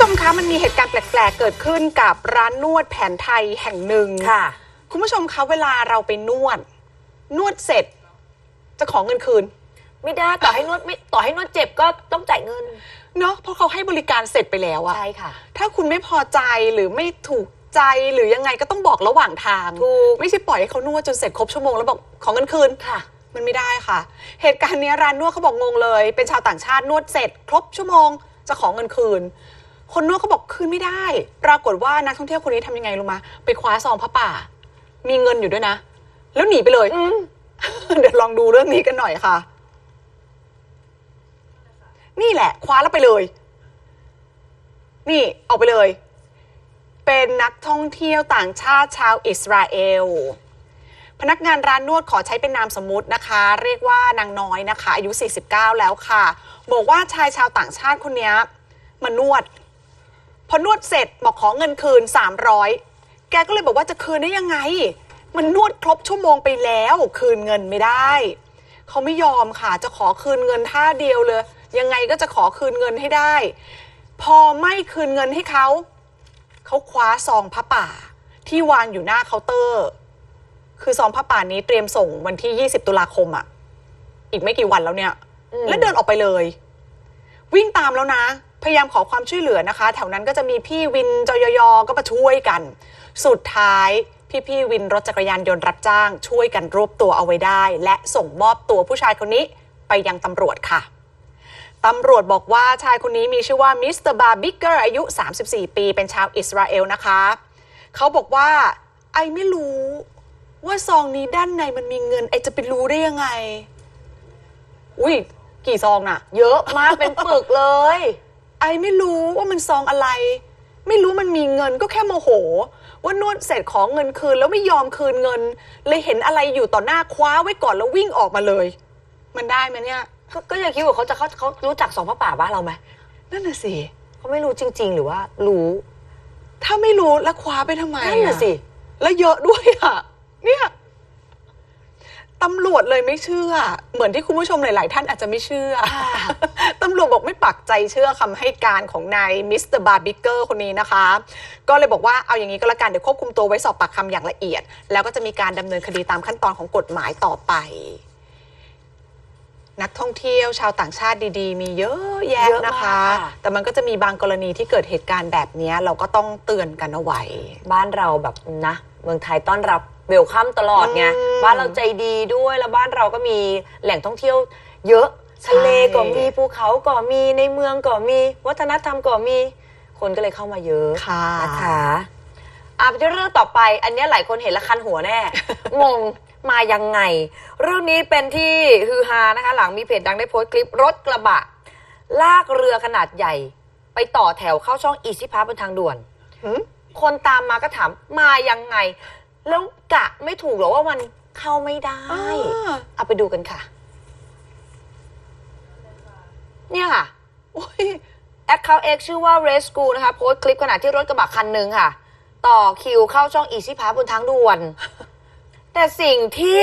ชมคะ มันมีเหตุการณ์แปลก ๆ เกิดขึ้นกับร้านนวดแผนไทยแห่งหนึ่งค่ะ คุณผู้ชมคะเวลาเราไปนวด นวดเสร็จ จะขอเงินคืน ไม่ได้ต่อให้นวดไม่ต่อให้นวดเจ็บก็ต้องจ่ายเงิน เนาะเพราะเขาให้บริการเสร็จไปแล้วอะใช่ค่ะ ถ้าคุณไม่พอใจหรือไม่ถูกใจหรือยังไงก็ต้องบอกระหว่างทาง ถูก ไม่ใช่ปล่อยให้เขานวดจนเสร็จครบชั่วโมงแล้วบอกขอเงินคืน ค่ะ มันไม่ได้ค่ะ เหตุการณ์เนี้ยร้านนวดเขาบอกงงเลย เป็นชาวต่างชาตินวดเสร็จ ครบชั่วโมง จะขอเงินคืน คนนวดเขาบอกคืนไม่ได้ ปรากฏว่านักท่องเที่ยวคนนี้ทำยังไงรู้มาไปคว้าซองผ้าป่า มีเงินอยู่ด้วยนะ แล้วหนีไปเลยอืมเดี๋ยวลองดูเรื่องนี้กันหน่อยค่ะ นี่แหละ คว้าแล้วไปเลย นี่ออกไปเลย เป็นนักท่องเที่ยวต่างชาติชาวอิสราเอลพนักงานร้านนวดขอใช้เป็นนามสมมุตินะคะ เรียกว่านางน้อยนะคะ อายุ 49 แล้วค่ะ บอกว่าชายชาวต่างชาติคนเนี้ยมานวด พอนวดเสร็จบอกขอเงินคืน 300 แกก็เลยบอกว่าจะคืนได้ยังไง มันนวดครบชั่วโมงไปแล้ว คืนเงินไม่ได้ เขาไม่ยอมค่ะจะขอคืนเงินท่าเดียวเลย ยังไงก็จะขอคืนเงินให้ได้ พอไม่คืนเงินให้เขา เขาคว้าซองผ้าป่า ที่วางอยู่หน้าเคาน์เตอร์ คือซองผ้าป่านี้เตรียมส่งวันที่ 20 ตุลาคมอะอีกไม่กี่วันแล้วเนี่ยอืมแล้วเดินออกไปเลย วิ่งตามแล้วนะ พยายามขอความช่วยเหลือนะคะ แถวนั้นก็จะมีพี่วินจยยก็มาช่วยกัน สุดท้ายพี่พี่วินรถจักรยานยนต์รับจ้าง ช่วยกันรวบตัวเอาไว้ได้ และส่งมอบตัวผู้ชายคนนี้ไปยังตำรวจค่ะตำรวจบอกว่าชายคนนี้มีชื่อว่ามิสเตอร์บาร์บิกเกอร์อายุ 34 ปี เป็นชาวอิสราเอลนะคะ เขาบอกว่า ไอไม่รู้ว่าซองนี้ด้านในมันมีเงิน ไอจะไปรู้ได้ยังไง อุ้ยกี่ซองน่ะ เยอะมากเป็นปึกเลย ไอไม่รู้ว่ามันซองอะไร ไม่รู้มันมีเงินก็แค่โมโห ว่านวดเสร็จของเงินคืนแล้วไม่ยอมคืนเงิน เลยเห็นอะไรอยู่ต่อหน้าคว้าไว้ก่อนแล้ววิ่งออกมาเลย มันได้ไหมเนี่ย ก็ก็ยังคิดว่าเขาจะเขาเขารู้จักสองพระป่าบ้านเราไหมนั่นน่ะสิเขาไม่รู้จริง ๆ หรือว่ารู้ถ้าไม่รู้แล้วคว้าไปทำไมนั่นน่ะอสิ แล้วเยอะด้วยอะเนี่ย ตำรวจเลยไม่เชื่อ เหมือนที่คุณผู้ชมหลาย ๆ ท่านอาจจะไม่เชื่อค่ะตำรวจบอกไม่ปักใจเชื่อคำให้การของนายมิสเตอร์บาร์บิเกอร์คนนี้นะคะ ก็เลยบอกว่าเอาอย่างนี้ก็แล้วกัน เดี๋ยวควบคุมตัวไว้สอบปากคำอย่างละเอียด แล้วก็จะมีการดำเนินคดีตามขั้นตอนของกฎหมายต่อไป นักท่องเที่ยวชาวต่างชาติดี ๆ มีเยอะแยะเยอะมากนะคะ ค่ะ แต่มันก็จะมีบางกรณีที่เกิดเหตุการณ์แบบนี้เราก็ต้องเตือนกันเอาไว้ บ้านเราแบบนะ เมืองไทยต้อนรับ เวลคัมตลอดไงอืมบ้านเราใจดีด้วยแล้วบ้านเราก็มีแหล่งท่องเที่ยวเยอะใช่ทะเลก็มีภูเขาก็มีในเมืองก็มี วัฒนธรรมก็มี คนก็เลยเข้ามาเยอะค่ะนะคะอะไปที่เรื่องต่อไป อันเนี้ยหลายคนเห็นและคันหัวแน่ งงมายังไง เรื่องนี้เป็นที่ฮือฮานะคะ หลังมีเพจดังได้โพสต์คลิปรถกระบะ ลากเรือขนาดใหญ่ ไปต่อแถวเข้าช่องอีซิพาบนทางด่วนหืมคนตามมาก็ถามมายังไง แล้วกะไม่ถูกเหรอว่ามันเข้าไม่ได้อ่าเอาไปดูกันค่ะ เนี่ยค่ะโอ้ยแอคเคาท์เอ็กชื่อว่า r e s c u นะคะ โพสต์คลิปขณะที่รถกระบะคันหนึ่งค่ะ ต่อคิวเข้าช่องอีซี่พาบนทางด่วน แต่สิ่งที่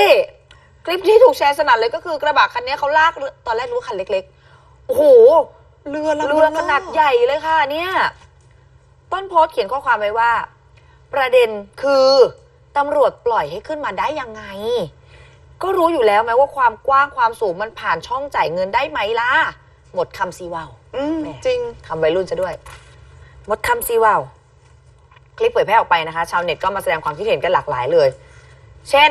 คลิปที่ถูกแชร์สนั่นเลยก็คือกระบะคันนี้เขาลากเรือตอนแรกรู้ว่าคันเล็กๆ โอ้โห เรือลำเรือขนาดใหญ่เลยค่ะ เนี่ย ต้นโพสต์เขียนข้อความไว้ว่า ประเด็นคือ ตำรวจปล่อยให้ขึ้นมาได้ยังไง ก็รู้อยู่แล้วไหมว่าความกว้างความสูงมันผ่านช่องจ่ายเงินได้ไหมล่ะ หมดคำซีวาวอืมแหมจริงคำวัยรุ่นซะด้วย หมดคำซีวาวคลิปเผยแพร่ออกไปนะคะ ชาวเน็ตก็มาแสดงความคิดเห็นกันหลากหลายเลย เช่น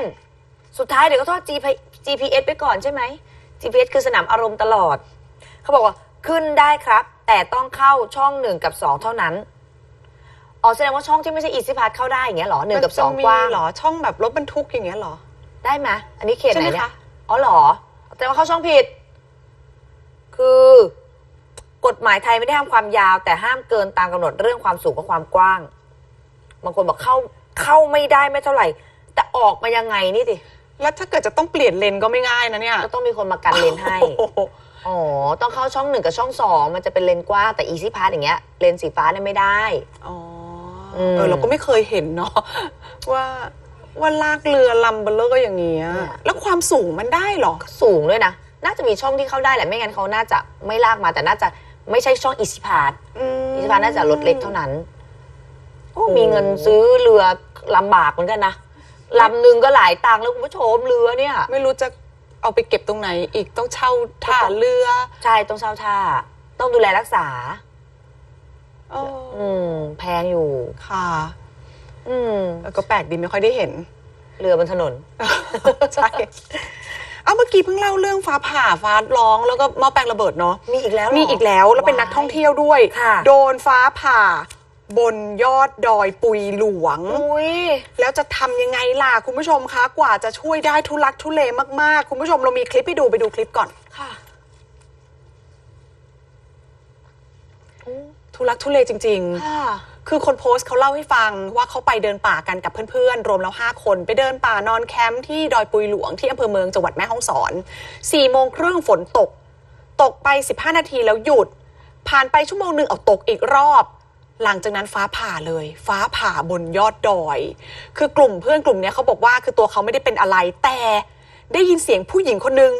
สุดท้ายเดี๋ยวก็ทอด GP- GPS ไปก่อนใช่ไหม GPS คือสนามอารมณ์ตลอด เขาบอกว่าขึ้นได้ครับ แต่ต้องเข้าช่องหนึ่งกับสองเท่านั้น อ๋อแสดงว่าช่องที่ไม่ใช่อีซิพาเข้าได้อย่างเงี้ยเหรอหนึ่งกับสองมันจะมีกว้างเหรอช่องแบบรถบรรทุกอย่างเงี้ยเหรอ ได้ไหมอันนี้เขตไหนใช่ไหมเนี่ยคะอ๋อเหรอ แต่ว่าเข้าช่องผิด คือ กฎหมายไทยไม่ได้ห้ามความยาว แต่ห้ามเกินตามกำหนดเรื่องความสูงกับความกว้างบางคนบอกเข้าเข้าไม่ได้ไม่เท่าไหร่ แต่ออกมายังไงนี่สิแล้วถ้าเกิดจะต้องเปลี่ยนเลนก็ไม่ง่ายนะเนี่ยก็ต้องมีคนมากันเลนให้โอ้โหอ๋อ ต้องเข้าช่องหนึ่งกับช่องสองมันจะเป็นเลนกว้างแต่อีซี่พาสอย่างเงี้ยเลนสีฟ้าเนี่ยไม่ได้ อ๋ออืม เออเราก็ไม่เคยเห็นเนาะว่าว่าลากเรือลำเบลเลอร์อย่างเงี้ยเนี่ยแล้วความสูงมันได้เหรอสูงด้วยนะ น่าจะมีช่องที่เข้าได้แหละไม่งั้นเขาน่าจะไม่ลากมาแต่น่าจะไม่ใช่ช่องอีซี่พาสอืมอีซี่ที่พักน่าจะรถเล็กเท่านั้นโอ้มีเงินซื้อเรือลำบากเหมือนกันนะลำหนึ่งก็หลายตังค์แล้วคุณผู้ชมเรือเนี่ย ไม่รู้จะเอาไปเก็บตรงไหนอีกต้องเช่าท่าเรือ ใช่ต้องเช่าท่า ต้องดูแลรักษาเออ อืมแพงอยู่ ค่ะ อืมแล้วก็แปลกดีไม่ค่อยได้เห็น เรือบนถนน ใช่ เอาเมื่อกี้เพิ่งเล่าเรื่องฟ้าผ่าฟ้าร้องแล้วก็หม้อแปลงระเบิดเนาะ มีอีกแล้วเหรมีอีกแล้วแล้วเป็นนักท่องเที่ยวด้วย ค่ะ โดนฟ้าผ่า บนยอดดอยปุยหลวง อุ้ย แล้วจะทำยังไงล่ะ คุณผู้ชมคะ กว่าจะช่วยได้ทุลักทุเลมากๆ คุณผู้ชมเรามีคลิปให้ดูไปดูคลิปก่อน ค่ะ ทุลักทุเลจริงๆค่ะคือคนโพสต์เขาเล่าให้ฟังว่าเขาไปเดินป่ากันกับเพื่อนๆ รวมแล้ว 5 คนไปเดินป่านอนแคมป์ที่ดอยปุยหลวงที่อำเภอเมืองจังหวัดแม่ฮ่องสอน4โมงครึ่งฝนตก ตกไป 15 นาทีแล้วหยุด ผ่านไปชั่วโมงหนึ่งเอาตกอีกรอบ หลังจากนั้นฟ้าผ่าเลย ฟ้าผ่าบนยอดดอย คือกลุ่มเพื่อนกลุ่มเนี้ยเขาบอกว่าคือตัวเขาไม่ได้เป็นอะไรแต่ได้ยินเสียงผู้หญิงคนนึง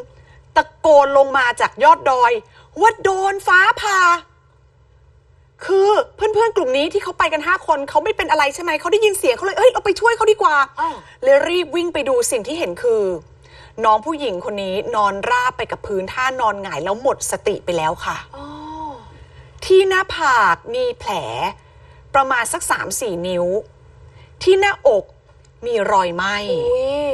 ตะโกนลงมาจากยอดดอย ว่าโดนฟ้าผ่า คือเพื่อนๆ กลุ่มนี้ที่เขาไปกัน 5 คนเขาไม่เป็นอะไรใช่ไหมเขาได้ยินเสียงเขาเลยเอ้ยเราไปช่วยเขาดีกว่าอ้าวเลยรีบวิ่งไปดูสิ่งที่เห็นคือ น้องผู้หญิงคนนี้นอนราบไปกับพื้นท่านอนหงายแล้วหมดสติไปแล้วค่ะอ๋อที่หน้าผากมีแผล ประมาณสัก3-4นิ้ว ที่หน้าอกมีรอยไหม้อุ้ย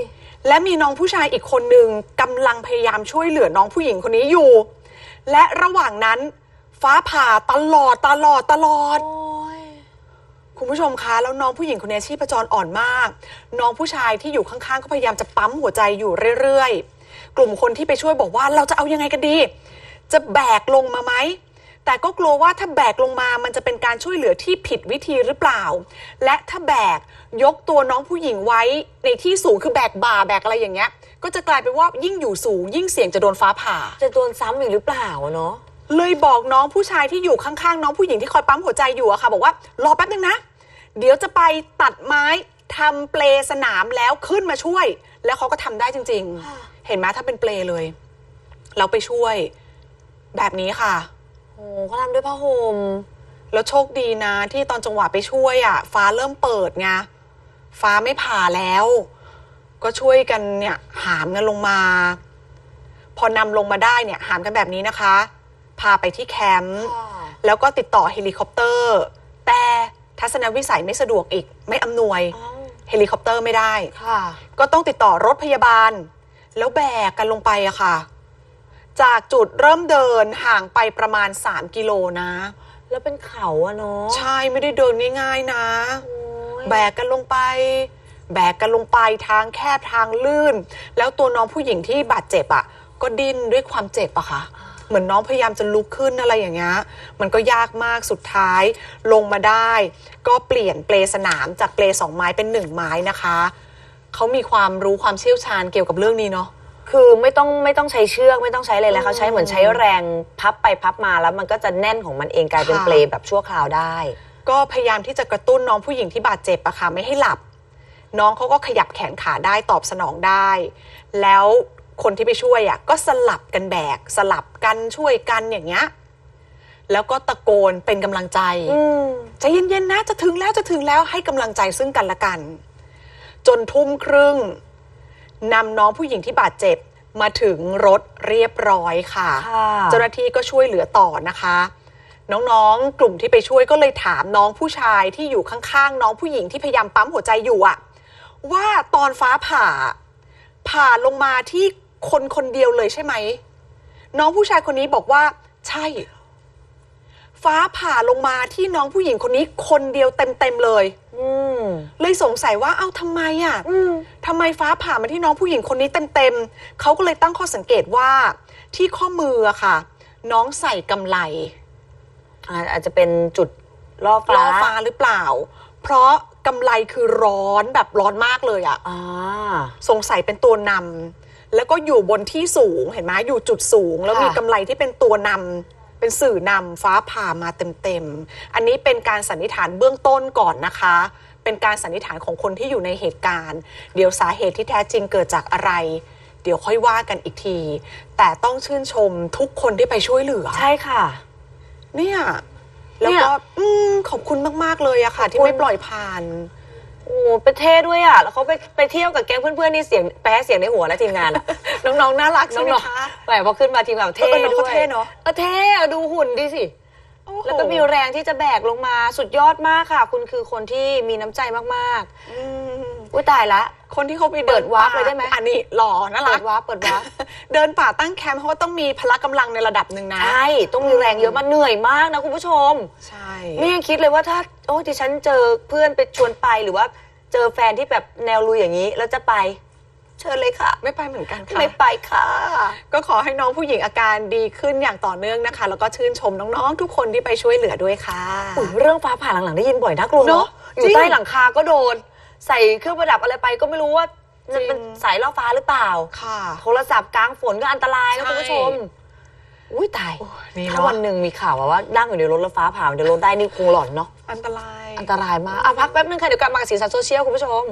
และมีน้องผู้ชายอีกคนหนึ่งกำลังพยายามช่วยเหลือน้องผู้หญิงคนนี้อยู่ และระหว่างนั้น ฟ้าผ่าตลอดตลอดตลอดโอ้ยคุณผู้ชมคะแล้วน้องผู้หญิงคนนี้ชีพจรอ่อนมาก น้องผู้ชายที่อยู่ข้างๆ ก็พยายามจะปั๊มหัวใจอยู่เรื่อยๆ กลุ่มคนที่ไปช่วยบอกว่าเราจะเอายังไงกันดี จะแบกลงมาไหมแต่ก็กลัวว่าถ้าแบกลงมามันจะเป็นการช่วยเหลือที่ผิดวิธีหรือเปล่า และถ้าแบกยกตัวน้องผู้หญิงไว้ในที่สูงคือแบกบ่าแบกอะไรอย่างเงี้ย ก็จะกลายเป็นว่ายิ่งอยู่สูง ยิ่งเสี่ยงจะโดนฟ้าผ่า จะโดนซ้ำอีกหรือเปล่าเนาะ เลยบอกน้องผู้ชายที่อยู่ข้างๆ น้องผู้หญิงที่คอยปั๊มหัวใจอยู่อะค่ะ บอกว่ารอแป๊บนึงนะ เดี๋ยวจะไปตัดไม้ทำเปลสนามแล้วขึ้นมาช่วย แล้วเขาก็ทำได้จริงค่ะๆเห็นไหมถ้าเป็นเปลเลย เราไปช่วย แบบนี้ค่ะโอ้เขาทำด้วยผ้าห่มแล้วโชคดีนะ ที่ตอนจังหวะไปช่วยอะฟ้าเริ่มเปิดไงฟ้าไม่ผ่าแล้ว ก็ช่วยกันเนี่ยหามกันลงมา พอนำลงมาได้เนี่ยหามกันแบบนี้นะคะ พาไปที่แคมป์ค่ะแล้วก็ติดต่อเฮลิคอปเตอร์ แต่ทัศนวิสัยไม่สะดวกอีก ไม่อำนวยอ้าวเฮลิคอปเตอร์ไม่ได้ค่ะก็ต้องติดต่อรถพยาบาล แล้วแบกกันลงไปอะค่ะ จากจุดเริ่มเดินห่างไปประมาณ 3 กิโลนะ แล้วเป็นเขาอะเนาะใช่ไม่ได้เดินง่ายๆนะโอ้ยแบกกันลงไป แบกกันลงไปทางแคบทางลื่น แล้วตัวน้องผู้หญิงที่บาดเจ็บอะก็ดิ้นด้วยความเจ็บอะค่ะ เหมือนน้องพยายามจะลุกขึ้นอะไรอย่างเงี้ยมันก็ยากมากสุดท้ายลงมาได้ ก็เปลี่ยนเปลสนามจากเปลสองไม้เป็นหนึ่งไม้นะคะเขามีความรู้ความเชี่ยวชาญเกี่ยวกับเรื่องนี้เนาะคือไม่ต้องไม่ต้องใช้เชือกไม่ต้องใช้อะไรแล้วเขาใช้เหมือนใช้แรงพับไปพับมาแล้วมันก็จะแน่นของมันเองกลายเป็นค่ะเปลแบบชั่วคราวได้ ก็พยายามที่จะกระตุ้นน้องผู้หญิงที่บาดเจ็บอะค่ะไม่ให้หลับ น้องเขาก็ขยับแขนขาได้ตอบสนองได้ แล้ว คนที่ไปช่วยอะก็สลับกันแบก สลับกันช่วยกันอย่างเงี้ยแล้วก็ตะโกนเป็นกำลังใจอืมใจเย็นๆนะจะถึงแล้วจะถึงแล้วให้กำลังใจซึ่งกันและกัน จนทุ่มครึ่งนำน้องผู้หญิงที่บาดเจ็บมาถึงรถเรียบร้อยค่ะค่ะ เจ้าหน้าที่ก็ช่วยเหลือต่อนะคะ น้องๆ กลุ่มที่ไปช่วยก็เลยถามน้องผู้ชายที่อยู่ข้างๆ น้องผู้หญิงที่พยายามปั๊มหัวใจอยู่อะว่าตอนฟ้าผ่า ผ่าลงมาที่ คนคนเดียวเลยใช่ไหม น้องผู้ชายคนนี้บอกว่า ใช่ ฟ้าผ่าลงมาที่น้องผู้หญิงคนนี้คนเดียวเต็มๆเลย อืม เลยสงสัยว่าเอ้าทำไมอะอืม ทำไมฟ้าผ่ามาที่น้องผู้หญิงคนนี้เต็มๆเขาก็เลยตั้งข้อสังเกตว่า ที่ข้อมืออะค่ะ น้องใส่กำไล อาอาจจะเป็นจุดล่อฟ้าล่อฟ้าหรือเปล่า เพราะกำไลคือร้อนแบบร้อนมากเลยอะอ่า สงสัยเป็นตัวนำ แล้วก็อยู่บนที่สูงเห็นไหมอยู่จุดสูง แล้วค่ะมีกำไลที่เป็นตัวนำเป็นสื่อนำฟ้าผ่ามาเต็มๆ อันนี้เป็นการสันนิษฐานเบื้องต้นก่อนนะคะ เป็นการสันนิษฐานของคนที่อยู่ในเหตุการณ์ เดี๋ยวสาเหตุที่แท้จริงเกิดจากอะไร เดี๋ยวค่อยว่ากันอีกที แต่ต้องชื่นชมทุกคนที่ไปช่วยเหลือ ใช่ค่ะ เนี่ย แล้วเนี่ยก็อืมขอบคุณมาก ๆ เลยอะค่ะ ที่ขอบคุณไม่ปล่อยผ่าน โอ้ไปเท่ด้วยอะ แล้วเขาไปไปเที่ยวกับแก๊งเพื่อนๆนี่เสียงแพ้เสียงในหัวแล้วทีมงานอะ น้องๆน่ารักใช่ไหมน้องคะ ๆแหมพอขึ้นมาทีมงานเท่เออน้องด้เขาวยเท่เนอะเออเท่อะดูหุ่นดิสิ โอ้โห แล้วก็มีแรงที่จะแบกลงมาสุดยอดมากค่ะ คุณคือคนที่มีน้ำใจมากอืม ๆ อุ้ยตายละ คนที่เขาไปเปิดวาร์ปป่เลยได้ไหมอันนี้หล่อน่าเปิรักดวาร์ปเปิดวาร์ปเดินป่าตั้งแคมป์เขาก็ต้องมีพละกำลังในระดับหนึ่งนะ ใช่ ต้องมีแรงเยอะมากเหนื่อยมากนะคุณผู้ชม ใช่ไม่ยังคิดเลยว่าถ้า โอ้ดิฉันเจอเพื่อนไปชวนไปหรือว่าเจอแฟนที่แบบแนวลุยอย่างนี้ แล้วจะไป เชิญเลยค่ะ ไม่ไปเหมือนกันค่ะ ไม่ไปค่ะ ก็ขอให้น้องผู้หญิงอาการดีขึ้นอย่างต่อเนื่องนะคะ แล้วก็ชื่นชมน้องๆ ทุกคนที่ไปช่วยเหลือด้วยค่ะ อุ๊ยเรื่องฟ้าผ่าหลังๆได้ยินบ่อยน่ากลัวเนเนาะอะอยู่จริง ใต้หลังคาก็โดน ใส่เครื่องประดับอะไรไปก็ไม่รู้ว่าจริงมันสายล่อฟ้าหรือเปล่า ค่ะ โทรศัพท์กลางฝนก็อันตรายนะใช่คุณผู้ชม อุ้ยตายโอ้ยนี่ถ้าเนาะวันหนึ่งมีข่าวว่านั่งอยู่ในรถแล้วฟ้าผ่ามันจะรถได้นี่คงหลอนเนาะ อันตราย อันตรายมากอะพักแป๊บนึงค่ะ เดี๋ยวกลับมากับสีสันโซเชียลคุณผู้ชม